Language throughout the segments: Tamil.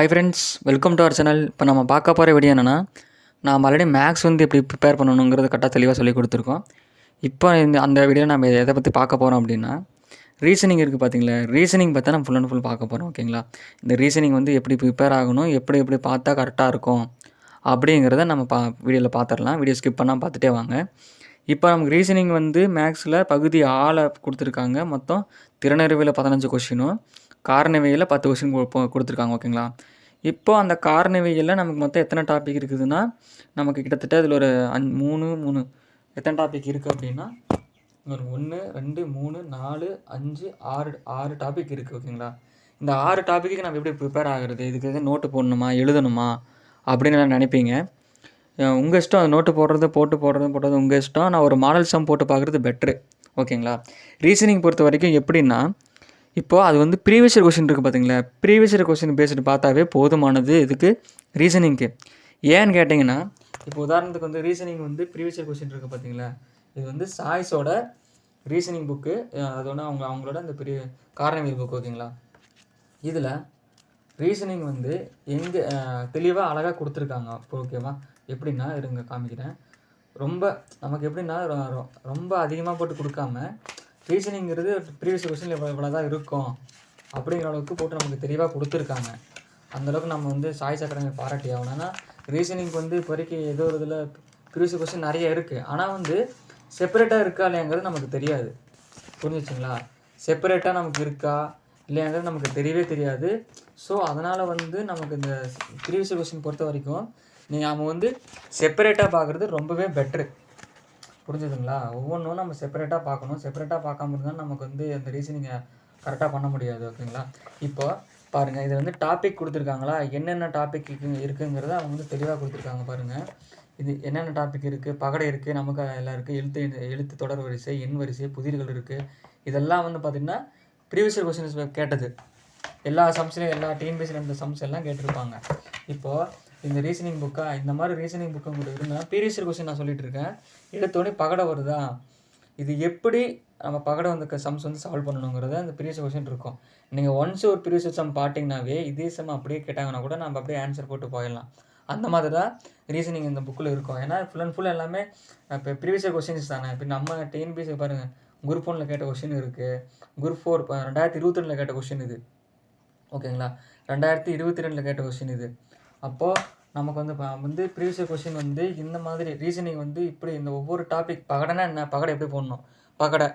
Hi friends welcome to our channel இப்போ நம்ம பார்க்க போகிற வீடியோ என்னென்னா நாம் ஆல்ரெடி மேக்ஸ் வந்து எப்படி ப்ரிப்பேர் பண்ணணுங்கிறது கரெக்டாக தெளிவாக சொல்லி கொடுத்துருக்கோம். இப்போ இந்த அந்த வீடியோ நம்ம எதை பற்றி பார்க்க போகிறோம் அப்படின்னா ரீசனிங் இருக்குது பார்த்தீங்களா ரீசனிங் பார்த்தா நம்ம ஃபுல் அண்ட் ஃபுல் பார்க்க போகிறோம் ஓகேங்களா இந்த ரீசனிங் வந்து எப்படி ப்ரிப்பேர் ஆகணும் எப்படி எப்படி பார்த்தா கரெக்டாக இருக்கும் அப்படிங்கிறத நம்ம பா வீடியோவில் பார்த்துடலாம். வீடியோ ஸ்கிப் பண்ணால் பார்த்துட்டே வாங்க. இப்போ நமக்கு ரீசனிங் வந்து மேக்ஸில் பகுதி ஆளை கொடுத்துருக்காங்க. மொத்தம் திறனறிவில் பதினஞ்சு கொஷினும் காரணவியலில் பத்து கொஸ்டின் கொடுத்துருக்காங்க ஓகேங்களா இப்போ அந்த காரணவியலில் நமக்கு மொத்தம் எத்தனை டாபிக் இருக்குதுன்னா நமக்கு கிட்டத்தட்ட அதில் ஒரு அஞ் மூணு மூணு. எத்தனை டாபிக் இருக்குது அப்படின்னா ஒரு ஒன்று ரெண்டு மூணு நாலு அஞ்சு ஆறு ஆறு டாபிக் இருக்குது ஓகேங்களா இந்த ஆறு டாப்பிக்கு நம்ம எப்படி ப்ரிப்பேர் ஆகிறது? இதுக்கு எதுவும் நோட்டு போடணுமா எழுதணுமா அப்படின்னு நான் நினைப்பீங்க. உங்கள் இஷ்டம் அந்த நோட்டு போடுறது போட்டு போடுறது போடுறது உங்கள் இஷ்டம். நான் ஒரு மாடல் சம் போட்டு பார்க்குறது பெட்ரு ஓகேங்களா ரீசனிங் பொறுத்த வரைக்கும் எப்படின்னா இப்போது அது வந்து ப்ரீவியஸ் இயர் கொஷின் இருக்குது பார்த்தீங்களா ப்ரீவியஸ் இயர் கொஷின் பேசிட்டு பார்த்தாவே போதுமானது இதுக்கு ரீசனிங்க்கு ஏன்னு கேட்டிங்கன்னா இப்போ உதாரணத்துக்கு வந்து ரீசனிங் வந்து ப்ரீவியஸ் இயர் கொஷின் இருக்குது பார்த்தீங்களா இது வந்து சாய்ஸோட ரீசனிங் புக்கு அதோட அவங்க அவங்களோட அந்த பெரிய காரணவியல் புக் ஓகேங்களா? இதில் ரீசனிங் வந்து எங்கே தெளிவாக அழகாக கொடுத்துருக்காங்க. ஓகேவா? எப்படின்னா இருங்க காமிக்கிறேன். ரொம்ப நமக்கு எப்படின்னா ரொ- ரொம்ப அதிகமாக போட்டு கொடுக்காம ரீசனிங்கிறது ப்ரீவியஸ் கொஸ்டின் இவ்வளோ இவ்வளோ தான் இருக்கும். அப்படிங்கிற அளவுக்கு போட்டு நமக்கு தெளிவாக கொடுத்துருக்காங்க. அந்தளவுக்கு நம்ம வந்து சாய் அகாடமி பாராட்டி ஆகணும். ரீசனிங் வந்து இப்போதைக்கு ஏதோ ஒரு இதில் ப்ரீவியஸ் கொஸ்டின் நிறைய இருக்குது ஆனால் வந்து செப்பரேட்டாக இருக்கா இல்லையாங்கிறது நமக்கு தெரியாது. புரிஞ்சுச்சுங்களா? செப்பரேட்டாக நமக்கு இருக்கா இல்லையாங்கிறது நமக்கு தெரியவே தெரியாது. ஸோ அதனால் வந்து நமக்கு இந்த ப்ரீவியஸ் கொஸ்டின் பொறுத்த வரைக்கும் நீங்கள் அவங்க வந்து செப்பரேட்டாக பார்க்குறது ரொம்பவே பெட்ரு புரிஞ்சுதுங்களா? ஒவ்வொன்றும் நம்ம செப்பரேட்டாக பார்க்கணும். செப்பரேட்டாக பார்க்காம இருந்தால் நமக்கு வந்து அந்த ரீசனிங்கை கரெக்டாக பண்ண முடியாது ஓகேங்களா இப்போ பாருங்கள் இதில் வந்து டாபிக் கொடுத்துருக்காங்களா? என்னென்ன டாபிக் இருக்குங்கிறத அவங்க வந்து தெளிவாக கொடுத்துருக்காங்க பாருங்கள் இது என்னென்ன டாபிக் இருக்குது பகடை இருக்குது நமக்கு எல்லாம் இருக்குது எழுத்து எழுத்து தொடர் வரிசை எண் வரிசை புதிர்கள் இருக்குது இதெல்லாம் வந்து பார்த்திங்கன்னா ப்ரீவியஸ் கொஸ்டின்ஸ் கேட்டது. எல்லா சம்ஸ்லையும் எல்லா டிஎன்பிசியில் இருந்த சம்ஸ் எல்லாம் கேட்டிருப்பாங்க. இப்போது இந்த ரீசனிங் புக்கா இந்த மாதிரி ரீசனிங் புக்கு உங்களுக்கு இருந்தால் ப்ரீவியஸ் கொஸ்டின் நான் சொல்லிட்டு இருக்கேன். எடுத்தோடனே பகடை வருதா? இது எப்படி நம்ம பகடை வந்து சம்ஸ் வந்து சால்வ் பண்ணணுங்கிறத அந்த ப்ரீவியஸ் கொஸ்டின் இருக்கும். நீங்கள் ஒன்ஸ் ஒரு ப்ரீவியஸ் சம் பார்த்தீங்கன்னாவே இதே சம் அப்படியே கேட்டாங்கன்னா கூட நம்ம அப்படியே ஆன்சர் போட்டு போயிடலாம். அந்த மாதிரி தான் ரீசனிங் இந்த புக்கில் இருக்கும். ஏன்னா ஃபுல் அண்ட் ஃபுல் எல்லாமே இப்போ ப்ரீவியஸ் கொஸ்டின்ஸ் தானே. இப்போ நம்ம டிஎன்பிஎஸ்சி பாருங்கள் குரூப் ஒனில் கேட்ட கொஸ்டின் இருக்குது குரூப் ஃபோர் ரெண்டாயிரத்தி இருபத்தி ரெண்டில் கேட்ட கொஸ்டின் இது. ஓகேங்களா? ரெண்டாயிரத்தி இருபத்தி ரெண்டில் கேட்ட கொஸ்டின் இது. அப்போது நமக்கு வந்து வந்து ப்ரீவியஸ் கொஷின் வந்து இந்த மாதிரி ரீசனிங் வந்து இப்படி இந்த ஒவ்வொரு டாபிக் பகடைனா என்ன? பகடை எப்படி போடணும்? பகடை.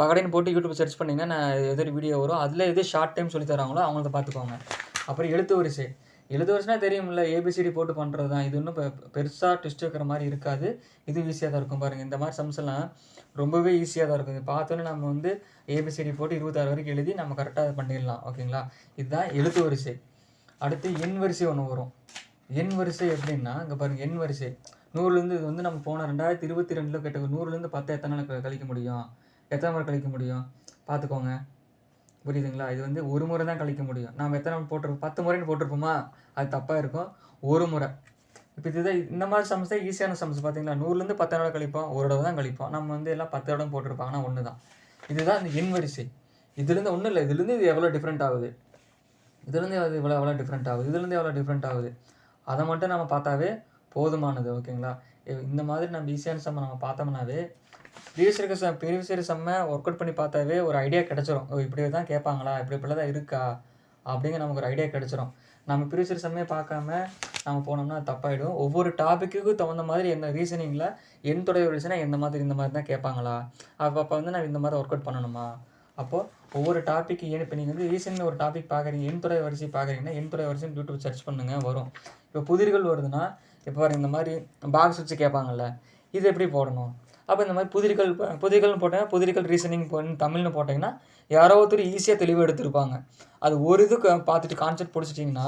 பகடைன்னு போட்டு யூடியூப் சர்ச் பண்ணிங்கன்னா நான் எதிர் வீடியோ வரும் அதில் எது ஷார்ட் டைம் சொல்லி தராங்களோ அவங்கள பார்த்துக்கோங்க. அப்புறம் எழுத்து வரிசை. எழுத்து வரிசைனா தெரியும்ல ஏபிசிடி போட்டு பண்ணுறது தான் இது ஒன்றும் பெருசாக ட்விஸ்ட் வைக்கிற மாதிரி இருக்காது. இது ஈஸியாக தான் இருக்கும் பாருங்கள் இந்த மாதிரி சம்ஸ் எல்லாம் ரொம்பவே ஈஸியாக தான் இருக்கும். இது பார்த்தோன்னே நம்ம வந்து ஏபிசிடி போட்டு இருபத்தாறு வரைக்கும் எழுதி நம்ம கரெக்டாக பண்ணிடலாம். ஓகேங்களா இதுதான் எழுத்து வரிசை. அடுத்து எண் வரிசை ஒன்று வரும். எண் வரிசை எப்படின்னா இங்கே பாருங்கள் எண் வரிசை. நூறுலேருந்து இது வந்து நம்ம போன ரெண்டாயிரத்தி இருபத்தி ரெண்டில் கேட்ட நூறுலேருந்து பத்து எத்தனை நாள் கழிக்க முடியும்? எத்தனை முறை கழிக்க முடியும்? பார்த்துக்கோங்க புரியுதுங்களா? இது வந்து ஒரு முறை தான் கழிக்க முடியும். நாம் எத்தனை நாள் போட்டிருப்போம்? பத்து முறைன்னு போட்டிருப்போமா? அது தப்பாக இருக்கும். ஒரு முறை. இப்போ இதுதான் இந்த மாதிரி சம்ஸ் தான் ஈஸியான சம்ஸ் பார்த்தீங்களா நூறுலேருந்து பத்து நாள் கழிப்போம் ஒரு தடவை தான் கழிப்போம். நம்ம வந்து எல்லாம் பத்து தடவை போட்டிருப்பாங்கன்னா ஒன்று தான் இதுதான் இந்த எண் வரிசை. இதுலேருந்து ஒன்றும் இல்லை. இதுலேருந்து இது எவ்வளோ டிஃப்ரெண்ட் ஆகுது? இதுலேருந்து அது இவ்வளோ எவ்வளோ டிஃப்ரெண்ட் ஆகுது. இதுலேருந்து எவ்வளோ டிஃப்ரெண்ட் ஆகுது. அதை மட்டும் நம்ம பார்த்தாவே போதுமானது ஓகேங்களா? இந்த மாதிரி நம்ம ஈஸியான சம்ம நம்ம பார்த்தோம்னாவே ப்ரீவியஸ் இருக்க சம் ப்ரீவியஸ் இயர் செம்ம ஒர்க் அவுட் பண்ணி பார்த்தாவே ஒரு ஐடியா கிடச்சிரும். ஓ இப்படி தான் கேட்பாங்களா? இப்படி இப்படி தான் இருக்கா? அப்படிங்கிற நமக்கு ஒரு ஐடியா கிடச்சிரும். நம்ம ப்ரீவியஸ் இயர் செம்மே பார்க்காம நம்ம போனோம்னா தப்பாயிடும். ஒவ்வொரு டாப்பிக்குக்கும் தகுந்த மாதிரி என்ன ரீசனிங்கில் என் தொடர் வரிசைனா எந்த மாதிரி இந்த மாதிரி தான் கேட்பாங்களா? அப்போ அப்போ வந்து நான் இந்த மாதிரி ஒர்க் அவுட் பண்ணணுமா? அப்போது ஒவ்வொரு டாப்பிக்கு ஏன் இப்போ நீங்கள் வந்து ரீசனில் ஒரு டாபிக் பார்க்குறீங்க என் துறை வரிசை பார்க்குறீங்கன்னா என் துறை வரிசைன்னு யூடியூப் சர்ச் பண்ணுங்கள் வரும். இப்போ புதிர்கள் வருதுன்னா இப்போ இந்த மாதிரி பாக்ஸ் வச்சு கேட்பாங்கல்ல இது எப்படி போடணும்? அப்போ இந்த மாதிரி புதிர்கள் புதிர்கள்னு போட்டீங்கன்னா புதிர்கள் ரீசனிங் போ தமிழ்னு போட்டிங்கன்னா யாரோ ஒருத்தர் ஈஸியாக தெளிவாக எடுத்திருப்பாங்க. அது ஒரு இது க- பார்த்துட்டு கான்செப்ட் பிடிச்சிட்டிங்கன்னா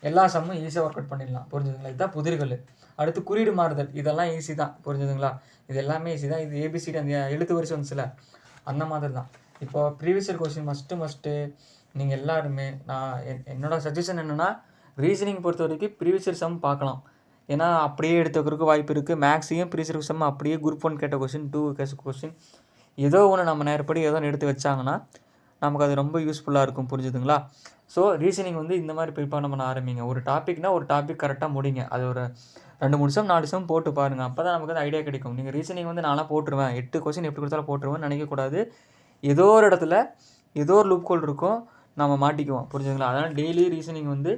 எல்லா சம்மும் ஈஸியாக ஒர்க் அவுட் பண்ணிடலாம். புரிஞ்சுதுங்களா? இதுதான் புதிர்கள். அடுத்து குறியீடு மாறுதல். இதெல்லாம் ஈஸி தான். புரிஞ்சுதுங்களா? இது எல்லாமே ஈஸி தான். இது ஏபிசிடி அந்த எழுத்து வரிசை வந்துச்சுல அந்த மாதிரி தான் இப்போ previous year question must must நீங்கள் எல்லாருமே நான் என் என்னோடய சஜஷன் என்னென்னா ரீசனிங் பொறுத்த வரைக்கும் ப்ரீவியஸ் இயர் சம் பார்க்கலாம். ஏன்னா அப்படியே எடுத்துக்கிறதுக்கு வாய்ப்பு இருக்குது மேக்ஸையும் ப்ரீவியஸ் இயர் சம் அப்படியே குரூப் ஒன் கேட்ட கொஸ்டின் டூ கேஸ் கொஸ்டின் ஏதோ ஒன்று நம்ம நேரப்படி ஏதோ ஒன்று எடுத்து வச்சாங்கன்னா நமக்கு அது ரொம்ப யூஸ்ஃபுல்லாக இருக்கும். புரிஞ்சுதுங்களா? ஸோ ரீசனிங் வந்து இந்த மாதிரி ப்ரிப்பேர் பண்ண ஆரம்பிங்க. ஒரு டாப்பிக்னா ஒரு டாபிக் கரெக்டாக முடிங்க. அது ஒரு ரெண்டு மூணு நிமிஷம் நாலு நிமிஷம் போட்டு பாருங்கள் அப்போ தான் நமக்கு வந்து ஐடியா கிடைக்கும். நீங்கள் ரீசனிங் வந்து நானாக போட்டுருவேன். எட்டு கொஸ்டின் எப்படி கொடுத்தாலும் போட்டுருவேன் நினைக்கக்கூடாது. ஏதோ ஒரு இடத்துல ஏதோ ஒரு லூப் கோல் இருக்கும் நம்ம மாட்டிக்குவோம். புரிஞ்சுங்களா அதனால் டெய்லி ரீசனிங் வந்து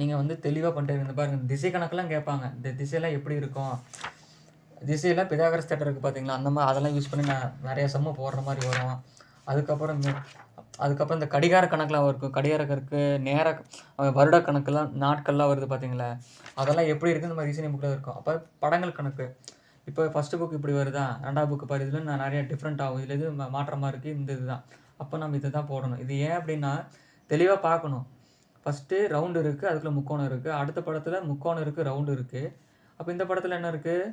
நீங்கள் வந்து தெளிவாக பண்ணிட்டு இருந்த பாருங்கள் திசை கணக்கெல்லாம் கேட்பாங்க. இந்த திசையெல்லாம் எப்படி இருக்கும்? திசையெல்லாம் பிதாகரஸ் தேட்டர் இருக்குது பார்த்தீங்களா அந்த மாதிரி அதெல்லாம் யூஸ் பண்ணி நான் நிறைய செம்ம போடுற மாதிரி வரும். அதுக்கப்புறம் இந்த அதுக்கப்புறம் இந்த கடிகார கணக்கெலாம் இருக்கும். கடிகார கருக்கு நேர வருட கணக்கெல்லாம் நாட்கள்லாம் வருது பார்த்தீங்களா அதெல்லாம் எப்படி இருக்குது இந்த மாதிரி ரீசனிங் புக்கில் இருக்கும். அப்போ படங்கள் கணக்கு. இப்போ ஃபஸ்ட்டு புக் இப்படி வருதா? ரெண்டாவது புக்கு பாரு இதில் நான் நிறையா டிஃப்ரெண்ட் ஆகும். இதில் இது மாற்றமாக இருக்குது இந்த இதுதான். அப்போ நம்ம இதை தான் போடணும். இது ஏன் அப்படின்னா தெளிவாக பார்க்கணும். ஃபஸ்ட்டு ரவுண்டு இருக்குது அதுக்குள்ளே முக்கோணம் இருக்குது அடுத்த படத்தில் முக்கோணம் இருக்குது ரவுண்டு இருக்குது அப்போ இந்த படத்தில் என்ன இருக்குது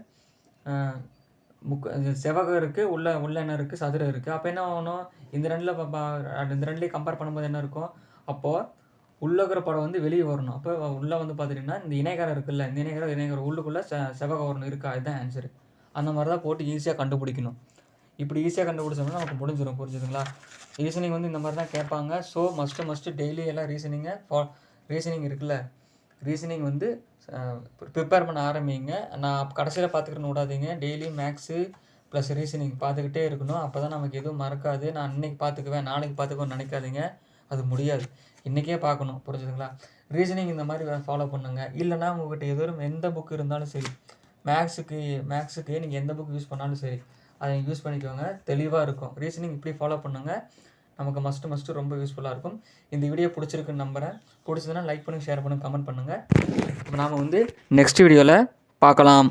முக்க இது இருக்குது உள்ள உள்ள என்ன இருக்குது சதுரம் இருக்குது அப்போ என்ன ஆகணும்? இந்த ரெண்டில் இந்த ரெண்டுலேயும் கம்பேர் பண்ணும்போது என்ன இருக்கும்? அப்போது உள்ள இருக்கிற படம் வந்து வெளியே வரணும். அப்போ உள்ளே வந்து பார்த்துட்டிங்கன்னா இந்த இணைகரம் இருக்குல்ல இந்த இணைகரம் இணைகரம் உள்ளுக்குள்ளே செ வரணும் இருக்கா இதுதான் ஆன்சரு அந்த மாதிரி தான் போட்டு ஈஸியாக கண்டுபிடிக்கணும். இப்படி ஈஸியாக கண்டுபிடிச்சோம்னா நமக்கு முடிஞ்சிடும் புரிஞ்சுதுங்களா? ரீசனிங் வந்து இந்த மாதிரி தான் கேட்பாங்க. ஸோ மஸ்ட்டு மஸ்ட்டு டெய்லி எல்லாம் ரீசனிங்கை ஃபா ரீசனிங் இருக்குல்ல ரீசனிங் வந்து ப்ரிப்பேர் பண்ண ஆரம்பிங்க. நான் கடைசியில் பார்த்துக்கிட்டு விடாதீங்க டெய்லி மேக்ஸு ப்ளஸ் ரீசனிங் பார்த்துக்கிட்டே இருக்கணும். அப்போ தான் நமக்கு எதுவும் மறக்காது. நான் இன்னைக்கு பார்த்துக்குவேன் நாளைக்கு பார்த்துக்குவேன் நினைக்காதீங்க. அது முடியாது. இன்றைக்கே பார்க்கணும். புரிஞ்சுதுங்களா? ரீசனிங் இந்த மாதிரி ஃபாலோ பண்ணுங்கள் இல்லைன்னா உங்கள்கிட்ட ஏதோ எந்த புக் இருந்தாலும் சரி மேக்ஸுக்கு மேக்ஸுக்கு நீங்கள் எந்த புக் யூஸ் பண்ணாலும் சரி அதை யூஸ் பண்ணிக்கோங்க. தெளிவாக இருக்கும். ரீசனிங் இப்படி ஃபாலோ பண்ணுங்க. நமக்கு மஸ்ட்டு மஸ்ட்டு ரொம்ப யூஸ்ஃபுல்லாக இருக்கும். இந்த வீடியோ பிடிச்சிருக்குன்னு நம்புகிறேன் பிடிச்சதுன்னா லைக் பண்ணுங்கள் ஷேர் பண்ணுங்கள் கமெண்ட் பண்ணுங்கள் நாம் வந்து நெக்ஸ்ட் வீடியோவில் பார்க்கலாம்.